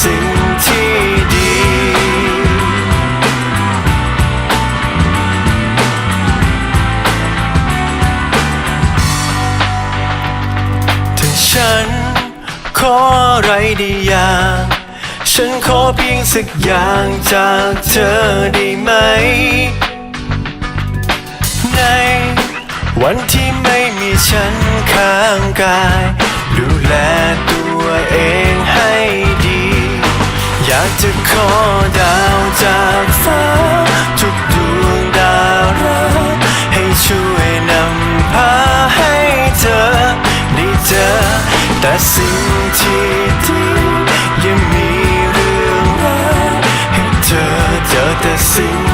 สิ่งที่ดีถ้าฉันขออะไรได้อย่างฉันขอเพียงสักอย่างจากเธอได้ไหม ในวันที่ไม่มีฉันข้างกาย ดูแลตัวเอง จะขอดาวจากฟ้า ทุกดวงดาวรักให้ช่วยนำพาให้เธอได้เจอแต่สิ่งที่ดียังมีเรื่องราวให้เธอเจอแต่สิ่ง